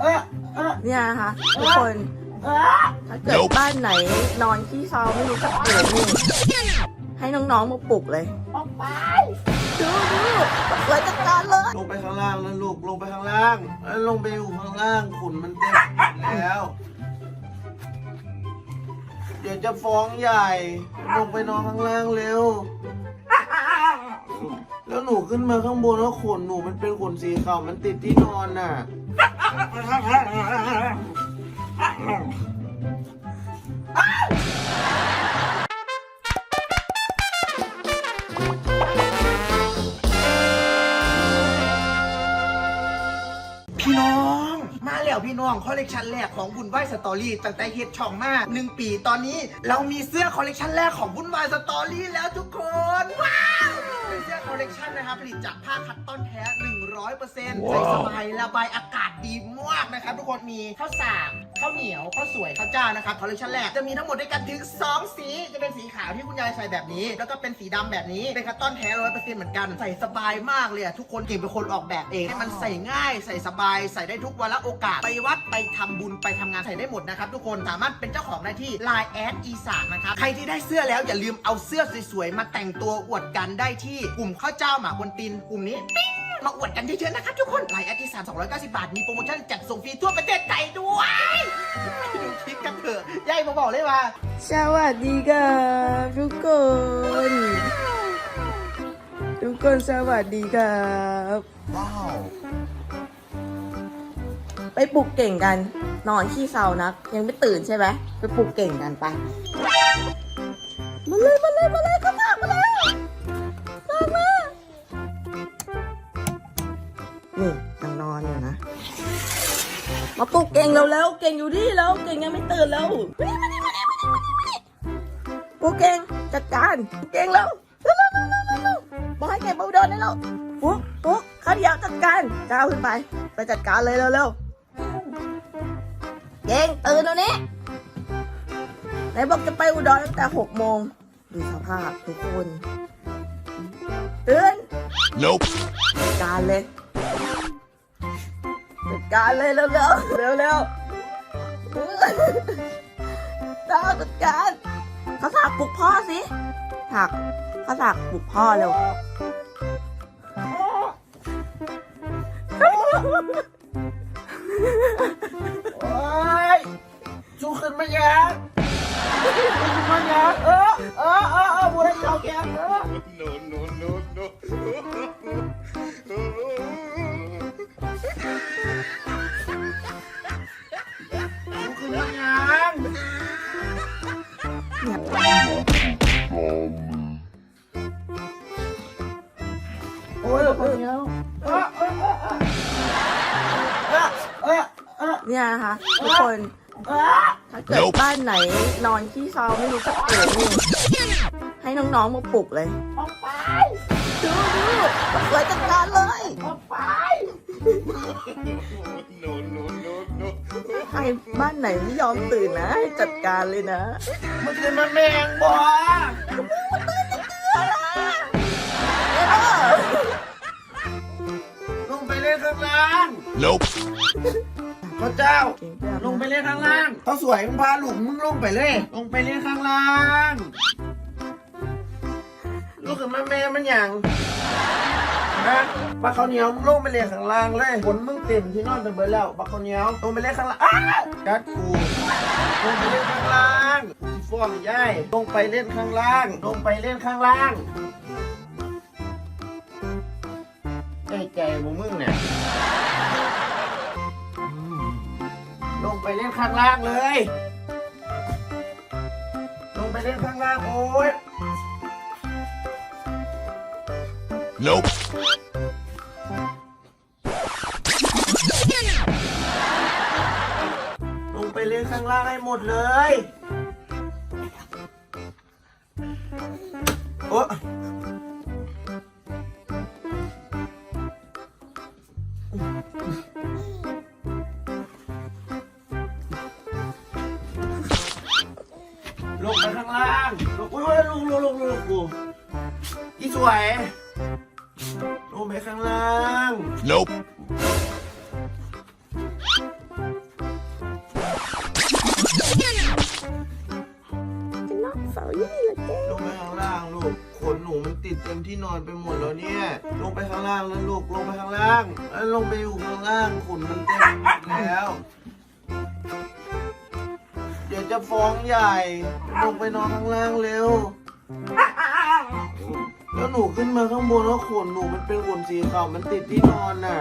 เออเออเนี่ยนะคะทุกคนเออถ้าเกิดบ้านไหนนอนขี้เซาไม่รู้จักตื่นนี่ให้น้องๆมาปลุกเลยออกไปดูดูไว้จัดการเลยลงไปข้างล่างแล้วลูกลงไปข้างล่างแล้วลงไปอยู่ข้างล่างขุนมันเต็มแล้ว เดี๋ยวจะฟ้องใหญ่ ลงไปนอนข้างล่างเร็ว แล้วหนูขึ้นมาข้างบนแล้วขนหนูมันเป็นขนสีขาวมันติดที่นอนน่ะ พี่น้อง มาแล้วพี่น้อง คอลเลกชันแรกของบุญไหวสตอรี่ตั้งแต่เฮ็ดช่องมาหนึ่งปีตอนนี้ เรามีเสื้อคอลเลกชันแรกของบุญไหวสตอรี่แล้วทุกคน ว้าว เป็นเสื้อคอลเลกชันนะครับผลิตจากผ้าคัตตอนแท้ 100%ใส่สบายระบายอากาศดีมากนะครับทุกคนมีข้าวสากข้าวเหนียวข้าวสวยข้าวเจ้านะครับคอลเลกชันแรกจะมีทั้งหมดด้วยกันถึง 2 สี จะเป็นสีขาวที่คุณยายใส่แบบนี้ แล้วก็เป็นสีดำแบบนี้เป็นคัตตอนแท้ 100%เหมือนกันใส่สบายมากเลยอะทุกคนเก่งเป็นคนออกแบบเองให้มันใส่ง่ายใส่สบายใส่ได้ทุกวันละโอกาสไปวัดไปทำบุญไปทำงานใส่ได้หมดนะครับทุกคนสามารถเป็นเจ้าของได้ที่ Line แอดอีสานนะครับใครที่ได้เสื้อแล้วอย่าลืมเอาเสื้อสวยๆมาแต่งตัวอวดกันได้ที่กลุ่มข้าวเจ้าหมาบนตีนกลุ่มนี้ปิ๊งมาอวดกันเยอะๆนะครับทุกคนไลน์แอดอีสาน290 บาท มีโปรโมชั่นจัดส่งฟรีทั่วประเทศไทยด้วยไปดูคลิปกันเถอะยายมาบอกเลยว่า สวัสดีครับทุกคน ทุกคนสวัสดีครับว้าวไปปลุกเก่งกัน นอนขี้เซานักยังไม่ตื่นใช่ไหมไปปลุกเก่งกันไปมาเลยมาเลยมาเลย นี่ยังนอนอยู่นะ มาปลุกเก่งเร็วๆเก่งอยู่ที่แล้วเก่งยังไม่ตื่นแล้วมานี่มานี่มานี่มานี่มานี่มานี่ปลุกเก่งจัดการเก่งแล้วเร็วๆเร็วๆเร็วๆเร็วๆบอกให้เก่งมาอุดรได้แล้วปุ๊กปุ๊กข้าวเดียวจัดการก้าวขึ้นไป ไปจัดการเลยเร็วๆเก่งตื่นตรงนี้ไหนบอกจะไปอุดรตั้งแต่หกโมงดูสภาพทุกคนตื่น Nope. จัดการเลยจัด การเลยเร็วเร็วเร็วเร็วๆดาวจัดการเขาสักปลุกพ่อสิถักเขาสักปลุกพ่อเร็วโอ้ยสู้ขึ้นมายังสู้ขึ้นมายังเออเออเออเออบุรีเอาแกเออ No, no, no, no. โอ้ยเออเออเออเออเออเออเนี่ยนะคะทุกคนเออถ้าเกิดบ้านไหนนอนขี้เซาไม่รู้จักตื่นนี่ให้น้องๆมาปลุกเลยออกไปดูดูไว้จัดการเลยออกไป No, no, no, no. ใครบ้านไหนไม่ยอมตื่นนะให้จัดการเลยนะมันคือมันแมงบอ ลงไปเล่นข้างล่าง Nope. พระเจ้าเก่งแบบลงไปเล่นข้างล่างเขาสวยมึงพาหลุมมึงลงไปเลย ลงไปเล่นข้างล่าง ลูกขึ้นมาแม่มันหยังนะปลาข้าวเหนียวมึงลงไปเล่นข้างล่างเลยฝนมึงเต็มที่นอนไปเบิดแล้วปลาข้าวเหนียวลงไปเล่นข้างล่างอ้าวกัดกูลงไปเล่นข้างล่างกูสิฟ้องยายลงไปเล่นข้างล่าง ลงไปเล่นข้างล่าง ไอ้ใจของมึงเนี่ย ลงไปเล่นข้างล่างเลย ลงไปเล่นข้างล่างโอ้ย Nope. ลงไปเล่นข้างล่างให้หมดเลย โอ้ ลงไปข้างล่างลงอุ้ยลงลงลงลงกูอีสวยลงไปข้างล่าง nope ลงไปข้างล่างลูก ขนหนูมันติดเต็มที่นอนไปหมดแล้วเนี่ย ลงไปข้างล่างแล้วลูก ลงไปข้างล่างแล้วลงไปอยู่ข้างล่าง ขนมันเต็มหมดแล้ว จะฟ้องใหญ่ ลงไปนอนข้างล่างเร็ว แล้วหนูขึ้นมาข้างบนแล้วขนหนูมันเป็นขนสีขาวมันติดที่นอนน่ะ